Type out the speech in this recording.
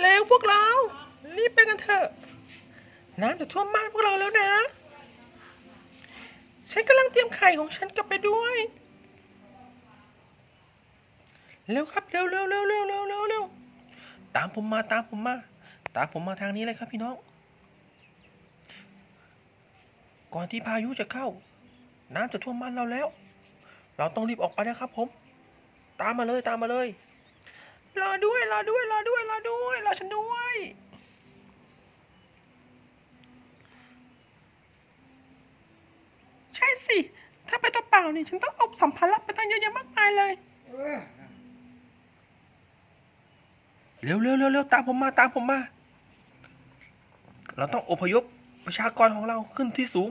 แล้วพวกเรา รีบไปกันเถอะ น้ำจะท่วมบ้านพวกเราแล้วนะ ฉันกำลังเตรียมไข่ของฉันกลับไปด้วย เร็วครับเร็วเร็วเร็วเร็วเร็วเร็วเร็วตามผมมาตามผมมา ตามผมมาทางนี้เลยครับพี่น้อง ก่อนที่พายุจะเข้า น้ำจะท่วมบ้านเราแล้ว เราต้องรีบออกไปนะครับผม ตามมาเลยตามมาเลย รอด้วยรอด้วยรอด้วยรอด้วยรอฉันด้วยใช่สิ ถ้าไปตัวเปล่านี่ฉันต้องอบสัมภาระไปตั้งเยอะแยะมากมายเลย เร็วเร็วเร็วเร็วตามผมมาตามผมมา เราต้องอพยพประชากรของเราขึ้นที่สูง